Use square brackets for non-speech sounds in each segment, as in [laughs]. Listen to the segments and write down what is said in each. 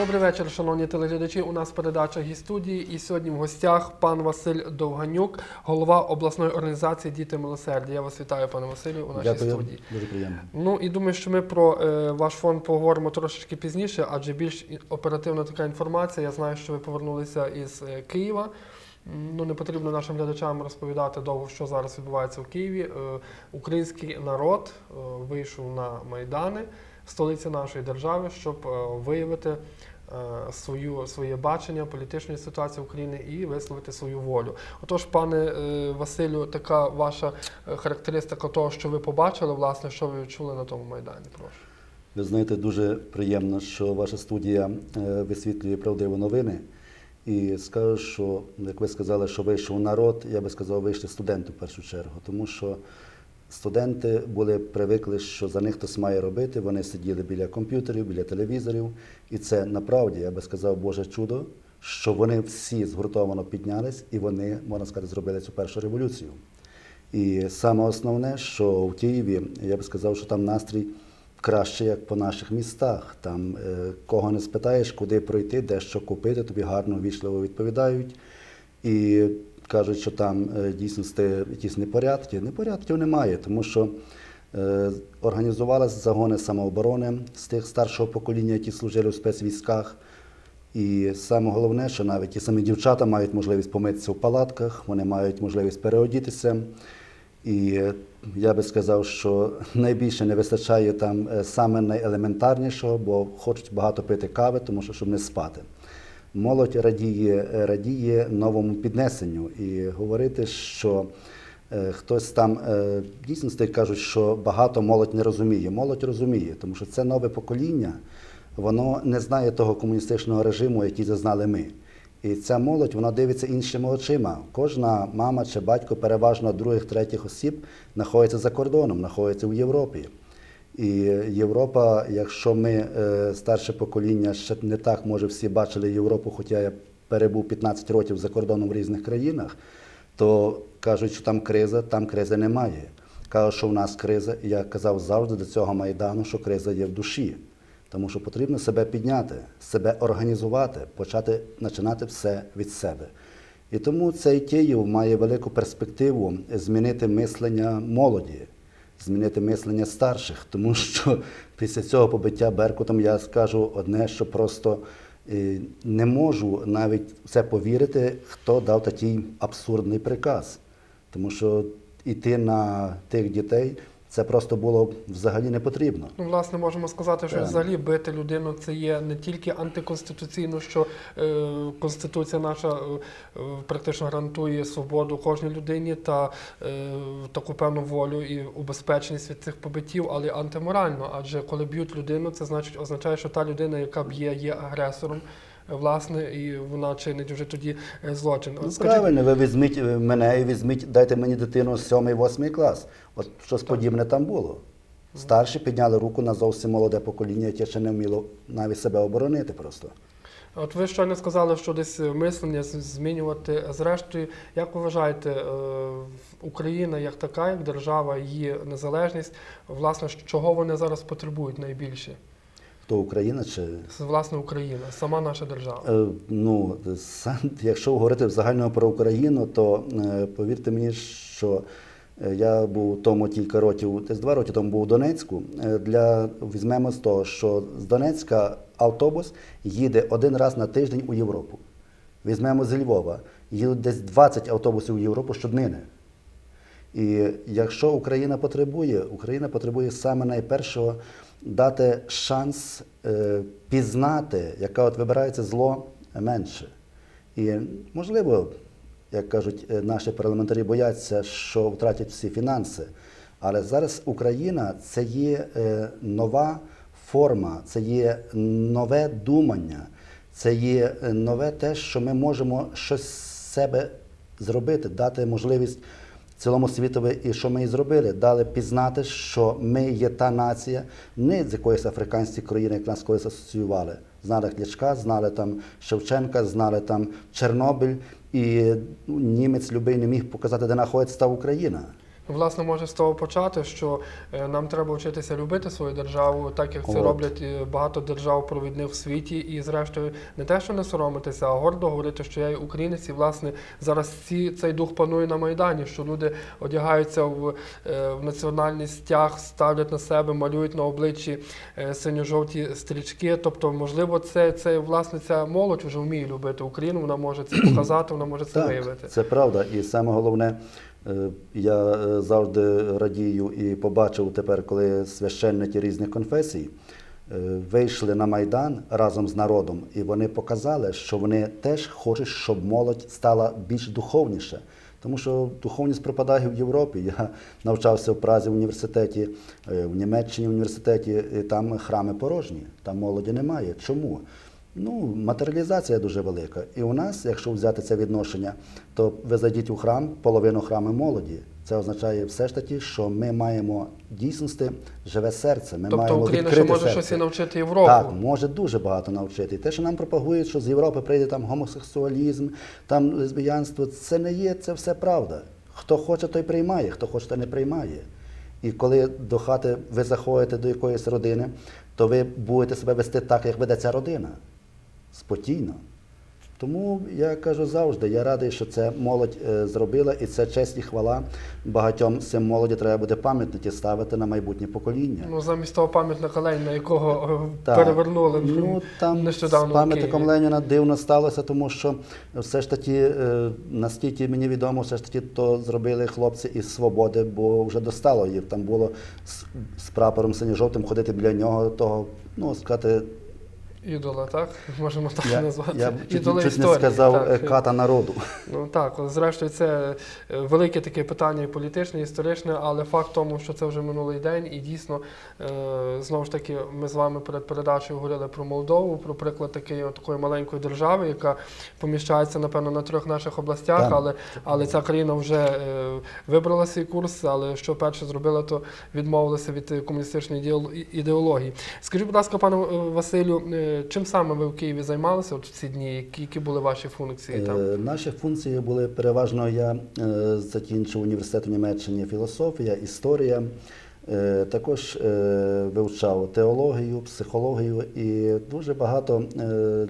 Добрий вечір, шановні телеглядачі. У нас передача «Гість студії. І сьогодні в гостях пан Василь Довганюк, голова обласної організації Діти милосердя. Я вас вітаю, пане Василю, у нашій Дякую, студії. дуже приємно. Ну і думаю, що ми про е, ваш фонд поговоримо трошечки пізніше, адже більш оперативна така інформація. Я знаю, що ви повернулися із е, Києва. Ну, не потрібно нашим глядачам розповідати довго, що зараз відбувається в Києві. Е, Український народ е, вийшов на майдани столиці нашої держави, щоб е, виявити е, свою, своє бачення політичної ситуації України і висловити свою волю. Отож, пане е, Василю, така ваша характеристика того, що ви побачили, власне, що ви відчули на тому майдані. Прошу. Ви знаєте, дуже приємно, що ваша студія висвітлює правдиві новини. І скажу, що, як ви сказали, що вийшов народ, я би сказав, вийшли студенти в першу чергу, тому що студенти були привикли, що за них хтось має робити. Вони сиділи біля комп'ютерів, біля телевізорів. І це направді, я би сказав, Боже чудо, що вони всі згуртовано піднялись і вони, можна сказати, зробили цю першу революцію. І саме основне, що в Києві, я би сказав, що там настрій краще, як по наших містах. Там е, кого не спитаєш, куди пройти, де що купити, тобі гарно, вічливо відповідають. І кажуть, що там е, дійсно якісь непорядки. Непорядків немає, тому що е, організувалися загони самооборони з тих старшого покоління, які служили в спецвійськах. І саме головне, що навіть ті самі дівчата мають можливість помитися в палатках, вони мають можливість переодітися. І я би сказав, що [laughs] найбільше не вистачає там е, саме найелементарнішого, бо хочуть багато пити кави, тому що щоб не спати. Молодь радіє, е, радіє новому піднесенню і говорити, що е, хтось там е, в кажуть, що багато молодь не розуміє. Молодь розуміє, тому що це нове покоління, воно не знає того комуністичного режиму, який зазнали ми. І ця молодь вона дивиться іншими очима. Кожна мама чи батько, переважно других, третіх осіб, знаходиться за кордоном, знаходиться в Європі. І Європа, якщо ми е, старше покоління ще не так, може, всі бачили Європу, хоча я перебув 15 років за кордоном в різних країнах, то кажуть, що там криза, там кризи немає. Кажуть, що в нас криза, і я казав завжди до цього майдану, що криза є в душі. Тому що потрібно себе підняти, себе організувати, почати починати все від себе. І тому цей Київ має велику перспективу змінити мислення молоді, змінити мислення старших, тому що [laughs] після цього побиття Беркутом я скажу одне, що просто е, не можу навіть в це повірити, хто дав такий абсурдний приказ. Тому що йти на тих дітей це просто було взагалі не потрібно. Ну, власне, можемо сказати, що Так. взагалі бити людину це є не тільки антиконституційно, що е, конституція наша е, е, практично гарантує свободу кожній людині та е, таку певну волю і убезпеченість від цих побиттів, але й антиморально. Адже коли б'ють людину, це значить означає, що та людина, яка б'є, є агресором. Власне, і вона чинить вже тоді е, злочин. Ну, скажіть, правильно, ви візьміть е, мене і візьміть, дайте мені дитину з 7-8 клас. От щось подібне там було. Старші підняли руку на зовсім молоде покоління, яке ще не вміло навіть себе оборонити просто. От ви щойно сказали, що десь мислення змінювати. Зрештою, як ви вважаєте, е, Україна як така, як держава, її незалежність, власне, чого вони зараз потребують найбільше? Хто Україна чи Власне, Україна, сама наша держава. Е, Ну, якщо говорити в загальному про Україну, то е, повірте мені, що е, я був тому кілька років, десь два роки тому був у Донецьку. Е, Для візьмемо з того, що з Донецька автобус їде один раз на тиждень у Європу. Візьмемо з Львова, їдуть десь 20 автобусів у Європу щоднини. І якщо Україна потребує, Україна потребує саме найпершого дати шанс е, пізнати, яке от вибирається зло менше. І можливо, як кажуть, е, наші парламентарі бояться, що втратять всі фінанси. Але зараз Україна це є е, нова форма, це є нове думання, це є е, нове те, що ми можемо щось з себе зробити, дати можливість цілому світові, і що ми і зробили, дали пізнати, що ми є та нація, не з якоїсь африканської країни, як нас колись асоціювали. Знали Клячка, знали там Шевченка, знали там Чорнобиль, і ну, німець любий не міг показати, де знаходиться та Україна. Власне може з того почати, що е, нам треба вчитися любити свою державу, так як це От. роблять е, багато держав провідних в світі, і зрештою не те, що не соромитися, а гордо говорити, що я є українець, і власне зараз ці, цей дух панує на майдані, що люди одягаються в, е, в національний стяг, ставлять на себе, малюють на обличчі синьо-жовті стрічки. Тобто, можливо, це, це власне ця молодь вже вміє любити Україну, вона може це [clears throat] показати, вона може це виявити. Це правда. І саме головне, я е, завжди радію і побачив тепер, коли священники різних конфесій е, вийшли на Майдан разом з народом, і вони показали, що вони теж хочуть, щоб молодь стала більш духовніша. Тому що духовність пропадає в Європі. Я навчався в Празі в університеті, е, в Німеччині в університеті, і там храми порожні, там молоді немає. Чому? Ну, матеріалізація дуже велика. І у нас, якщо взяти це відношення, то ви зайдіть у храм, половину храму молоді. Це означає все ж таки, що ми маємо дійсності живе серце. Ми Тобто маємо Україна ще може серце. щось і навчити Європу. Так, може дуже багато навчити. І те, що нам пропагують, що з Європи прийде там гомосексуалізм, там лесбіянство, це не є, це все правда. Хто хоче, той приймає, хто хоче, той не приймає. І коли до хати ви заходите до якоїсь родини, то ви будете себе вести так, як веде ця родина. Спокійно. Тому я кажу завжди, я радий, що це молодь е, зробила, і це честь і хвала. Багатьом цим молоді треба буде пам'ятники ставити на майбутнє покоління. Ну, замість того пам'ятника Леніна, якого е, Так. перевернули Ну, там нещодавно. з пам'ятником Леніна дивно сталося, тому що все ж таки, е, наскільки мені відомо, все ж таки то зробили хлопці із свободи, бо вже достало їх. Там було з, з прапором синьо-жовтим ходити біля нього, того, ну, сказати, Ідола, так? [laughs] Можемо так я, назвати. я б чуть, чуть не сказав так. е, ката народу. Ну так, зрештою, це е, велике таке питання і політичне, і історичне, але факт тому, що це вже минулий день, і дійсно е, знову ж таки, ми з вами перед передачею говорили про Молдову, про приклад такої, такої маленької держави, яка поміщається, напевно, на трьох наших областях, Так. але, але ця країна вже вибрала свій курс, але що перше зробила, то відмовилася від комуністичної ідеол- ідеології. Скажіть, будь ласка, пане Василю, чим саме ви в Києві займалися от в ці дні? Які, які були ваші функції там? Е, Наші функції були переважно. Я е, закінчив університет у Німеччині філософія, історія. Е, Також вивчав теологію, психологію і дуже багато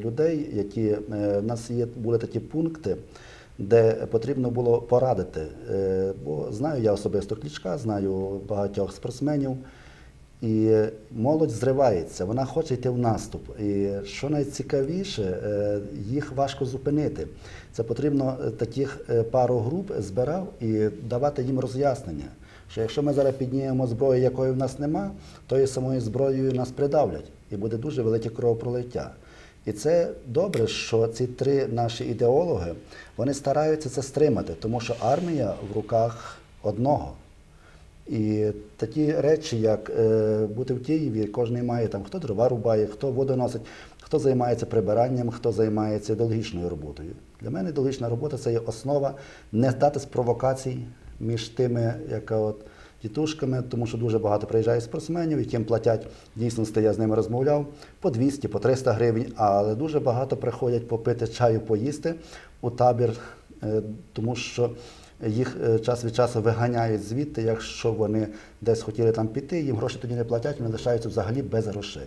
людей, які в нас є були такі пункти, де потрібно було порадити. Бо знаю я особисто Клічка, знаю багатьох спортсменів. І молодь зривається, вона хоче йти в наступ. І що найцікавіше, е, їх важко зупинити. Це потрібно е, таких е, пару груп збирав і давати їм роз'яснення. Що якщо ми зараз піднімемо зброю, якої в нас нема, то і самою зброєю нас придавлять, і буде дуже велике кровопролиття. І це добре, що ці три наші ідеологи вони стараються це стримати, тому що армія в руках одного. І такі речі, як е, бути в Києві, кожен має там, хто дрова рубає, хто воду носить, хто займається прибиранням, хто займається ідеологічною роботою. Для мене ідеологічна робота це є основа не здати з провокацій між тими, яка от тітушками, тому що дуже багато приїжджає спортсменів, яким платять дійсності, я з ними розмовляв, по 200, по 300 гривень, але дуже багато приходять попити чаю, поїсти у табір, е, тому що їх е, час від часу виганяють звідти, якщо вони десь хотіли там піти, їм гроші тоді не платять, вони лишаються взагалі без грошей.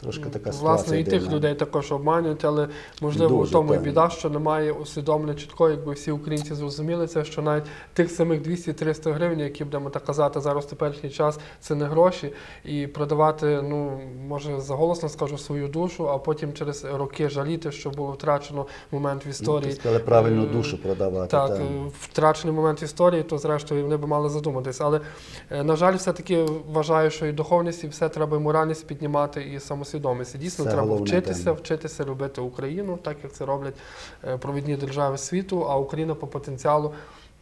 Трошки така ситуація. Власне, і тих дивна. людей також обманюють, але можливо Дуже, в тому і біда, що немає усвідомлення чітко, якби всі українці зрозуміли це, що навіть тих самих 200-300 гривень, які будемо так казати зараз в теперішній час, це не гроші, і продавати, ну може заголосно скажу свою душу, а потім через роки жаліти, що було втрачено момент в Ну, історії. ти сказали правильно Е, душу продавати. Так, та. е, втрачений момент в історії, то зрештою вони б мали задуматись. Але, е, на жаль, все-таки вважаю, що і духовність, і все треба і моральність піднімати, і самосвідомість. І дійсно Це треба вчитися, так. вчитися любити Україну, так як це роблять е, провідні держави світу, а Україна по потенціалу,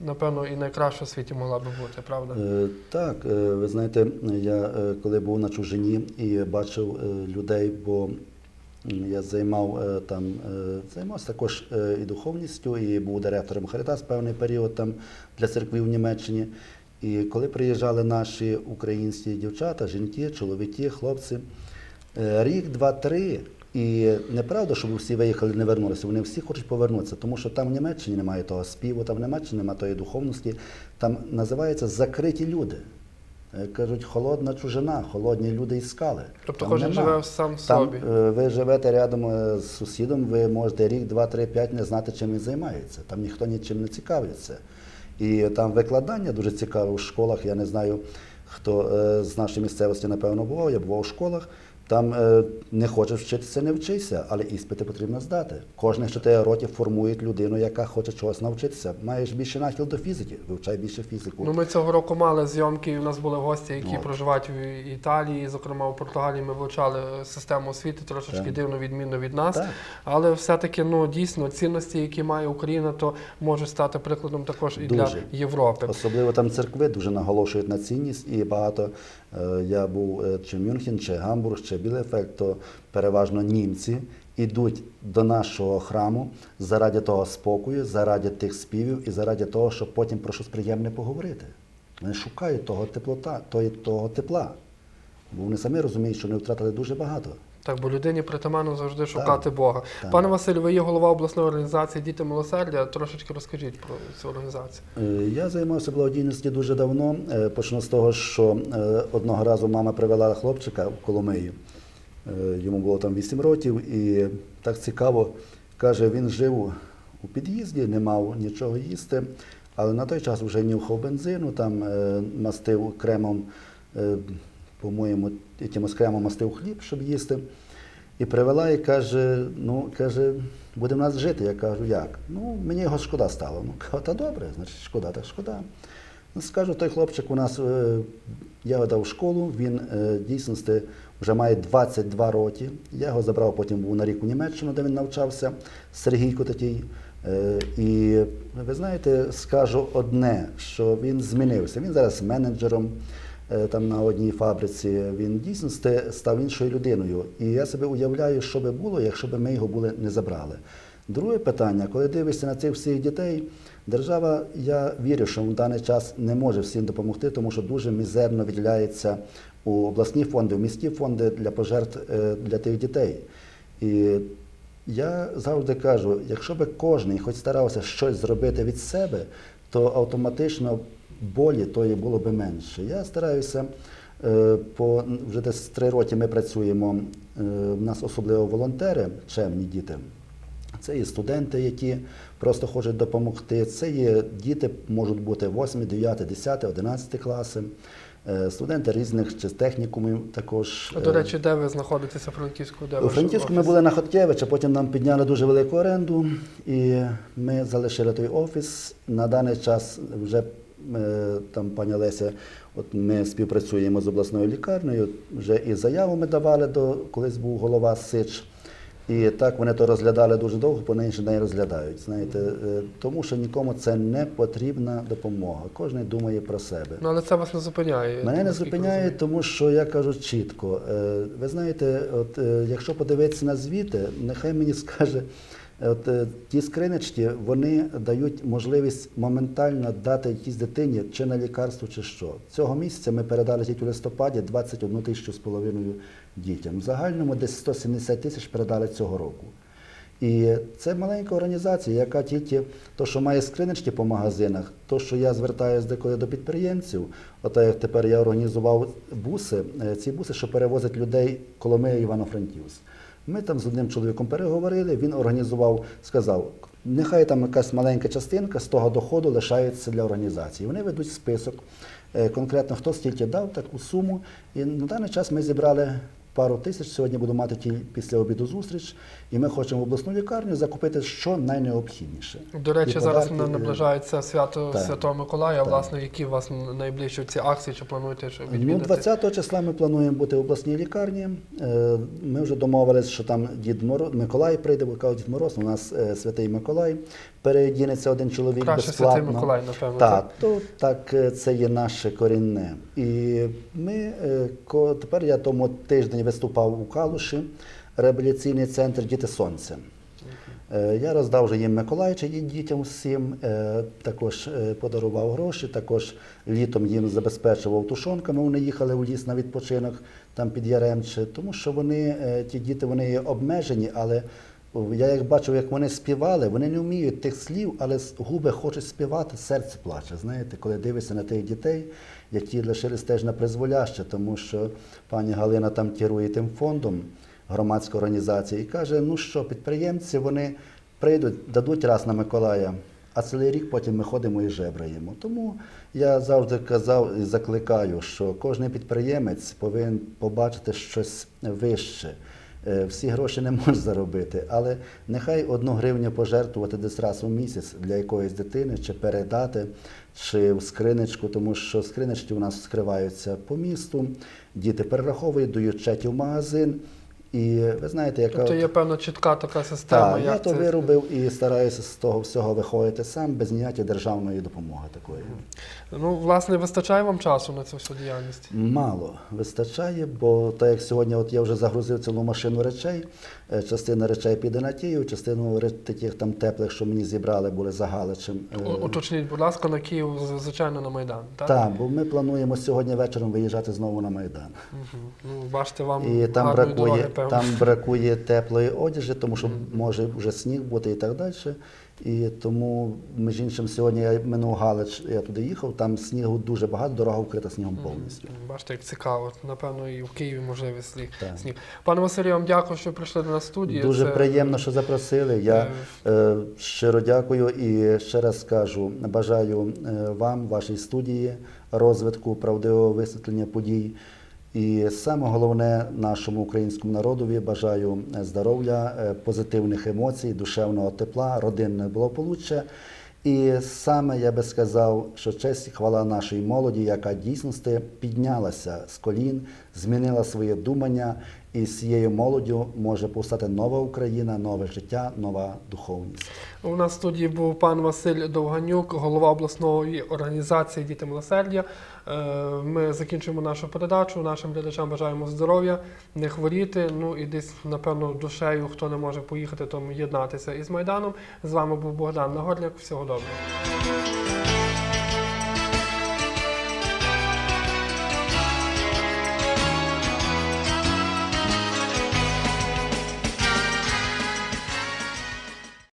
напевно, і найкраща в світі могла би бути, правда? Е, Так, е, ви знаєте, я е, коли був на чужині і бачив е, людей, бо я займав е, там, е, займався також е, і духовністю, і був директором Харитас певний період там для церкви в Німеччині. І коли приїжджали наші українські дівчата, жінки, чоловіки, хлопці, рік, два, три, І неправда, щоб всі виїхали, не вернулися. Вони всі хочуть повернутися, тому що там в Німеччині немає того співу, там в Німеччині немає тої духовності. Там називається закриті люди. Е, Кажуть, холодна чужина, холодні люди із скали. Тобто Там кожен нема. живе сам в Там, собі. е, ви живете рядом е, з сусідом, ви можете рік, два, три, п'ять не знати, чим він займається. Там ніхто нічим не цікавиться. І там викладання дуже цікаве у школах. Я не знаю, хто е, з нашої місцевості, напевно, бував. Я бував у школах. Там е, не хочеш вчитися, не вчися, але іспити потрібно здати. Кожних 4 роки формують людину, яка хоче чогось навчитися. Маєш більше нахил до фізики, вивчай більше фізику. Ну, ми цього року мали зйомки, і у нас були гості, які Ну. проживають в Італії, зокрема у Португалії ми вивчали систему освіти, трошечки Так. дивно відмінно від нас. Так. Але все-таки ну, дійсно цінності, які має Україна, то можуть стати прикладом також і Дуже. для Європи. Особливо там церкви дуже наголошують на цінність, і багато я був е, чи Мюнхен, чи Гамбург, чи Білефельд, то переважно німці йдуть до нашого храму заради того спокою, заради тих співів і заради того, щоб потім про щось приємне поговорити. Вони шукають того теплота, того тепла. Бо вони самі розуміють, що вони втратили дуже багато. Так, бо людині притаманно завжди шукати Бога. Так. Пане Василю, ви є голова обласної організації Діти милосердя. Трошечки розкажіть про цю організацію. Е, Я займався благодійністю дуже давно. Е, Почну з того, що е, одного разу мама привела хлопчика в Коломиї. Е, Йому було там 8 років, і так цікаво, каже, він жив у під'їзді, не мав нічого їсти, але на той час вже нюхав бензину, там е, мастив кремом, е, по-моєму, якимось кремом мастив хліб, щоб їсти. І привела і каже: ну, каже, буде в нас жити. Я кажу, як? Ну, мені його шкода стало. Ну, кажу, та добре, значить, шкода, так шкода. Ну, скажу, той хлопчик у нас, е, я його дав школу, він е, дійсності вже має 22 роки. Я його забрав, потім був на рік у Німеччину, де він навчався, Сергійко такий. Е, І ви знаєте, скажу одне, що він змінився. Він зараз менеджером там на одній фабриці. Він дійсно став іншою людиною. І я себе уявляю, що би було, якщо б ми його були не забрали. Друге питання, коли дивишся на цих всіх дітей, держава, я вірю, що в даний час не може всім допомогти, тому що дуже мізерно виділяється у обласні фонди, в міські фонди для пожертв е, для тих дітей. І я завжди кажу, якщо би кожен хоч старався щось зробити від себе, то автоматично болі тої було би менше. Я стараюся е, по вже десь три роки ми працюємо. е, В нас особливо волонтери, чемні діти. Це є студенти, які просто хочуть допомогти. Це є діти, можуть бути 8, 9, 10, 11 класи. Е, Студенти різних чи з технікумів також. А, До е, речі, де ви знаходитеся у Франківську? Де у Франківську ми були на Хоткевича, потім нам підняли дуже велику оренду, і ми залишили той офіс. На даний час вже е, там пані Леся, от ми співпрацюємо з обласною лікарнею, вже і заяву ми давали до колись був голова Сич. І так вони то розглядали дуже довго, по інший день розглядають. Знаєте, е, тому що нікому це не потрібна допомога. Кожен думає про себе. Ну, але це вас не зупиняє. Мене не зупиняє, тому що я кажу чітко. е, Ви знаєте, от е, якщо подивитися на звіти, нехай мені скаже, от е, ті скринички, вони дають можливість моментально дати якійсь дитині чи на лікарство, чи що. Цього місяця ми передали тільки у листопаді 21 тисячу з половиною дітям. В загальному десь 170 тисяч передали цього року. І це маленька організація, яка тільки то, що має скринички по магазинах, то, що я звертаюся деколи до підприємців, ото як тепер я організував буси, е, ці буси, що перевозять людей Коломия Івано-Франківськ. Ми там з одним чоловіком переговорили, він організував, сказав, нехай там якась маленька частинка з того доходу лишається для організації. Вони ведуть список, е, конкретно хто стільки дав таку суму. І на даний час ми зібрали пару тисяч. Сьогодні буду мати ті після обіду зустріч, і ми хочемо в обласну лікарню закупити що найнеобхідніше. До речі, І зараз подати, е, наближається свято так. Святого Миколая. Так. Власне, які у вас найближчі ці акції, чи плануєте що відвідати? 20 числа ми плануємо бути в обласній лікарні. Е, Ми вже домовились, що там Дід Мороз, Миколай прийде, бо кажуть, Дід Мороз, у нас е, святий Миколай. Переодінеться один чоловік Краще безплатно. Святий Миколай, напевно. Так, то так е, це є наше корінне. І ми е, ко- тепер я тому тиждень виступав у Калуші, реабілітаційний центр Діти Сонця. Е, Я роздав вже їм Миколайчик дітям всім, також подарував гроші, також літом їм забезпечував тушонками. Вони їхали у ліс на відпочинок там під Яремче, тому що вони, ті діти, вони є обмежені, але я як бачив, як вони співали, вони не вміють тих слів, але губи хочуть співати, серце плаче. Знаєте, коли дивишся на тих дітей, які лишились теж на призволяще, тому що пані Галина там керує тим фондом громадської організації і каже: ну що, підприємці вони прийдуть, дадуть раз на Миколая, а цілий рік потім ми ходимо і жебраємо. Тому я завжди казав і закликаю, що кожен підприємець повинен побачити щось вище. Е, Всі гроші не можна заробити, але нехай одну гривню пожертвувати десь раз у місяць для якоїсь дитини, чи передати, чи в скриничку, тому що скринички у нас скриваються по місту, діти перераховують, дають чеки в магазин. І ви знаєте, яка Тобто є певна чітка така система. так, я як то це... виробив і стараюся з того всього виходити сам, без ніякої державної допомоги такої. Ну, власне, вистачає вам часу на цю всю діяльність? Мало вистачає, бо так як сьогодні от я вже загрузив цілу машину речей, е, частина речей піде на Київ, частину таких там теплих, що мені зібрали, були за Галичем. е, Уточніть, будь ласка, на Київ, звичайно, на Майдан. Так? Так, бо ми плануємо сьогодні вечором виїжджати знову на Майдан. Мгм. Ну, бачите, вам І там гарної бракує, дороги, певно. там [laughs] бракує теплої одежі, тому що може вже сніг бути і так далі. І тому, між іншим, сьогодні я минув Галич, я туди їхав, там снігу дуже багато, дорога вкрита снігом повністю. Бачите, як цікаво. Напевно, і в Києві сліг. Так. сніг. Пане Василю, вам дякую, що прийшли до нас в студію. Дуже Це- приємно, що запросили. Я е, щиро дякую і ще раз скажу, бажаю е, вам, вашій студії, розвитку правдивого висвітлення подій. І саме головне нашому українському народові бажаю е, здоров'я, е, позитивних емоцій, душевного тепла, родинного благополуччя. І саме я би сказав, що честь і хвала нашій молоді, яка дійсності піднялася з колін, змінила своє думання, і з цією молоддю може повстати нова Україна, нове життя, нова духовність. У нас в студії був пан Василь Довганюк, голова обласної організації Діти милосердя. Е, Ми закінчуємо нашу передачу. Нашим глядачам бажаємо здоров'я, не хворіти. Ну і десь, напевно, душею, хто не може поїхати, тому єднатися із Майданом. З вами був Богдан Нагорняк. Всього доброго.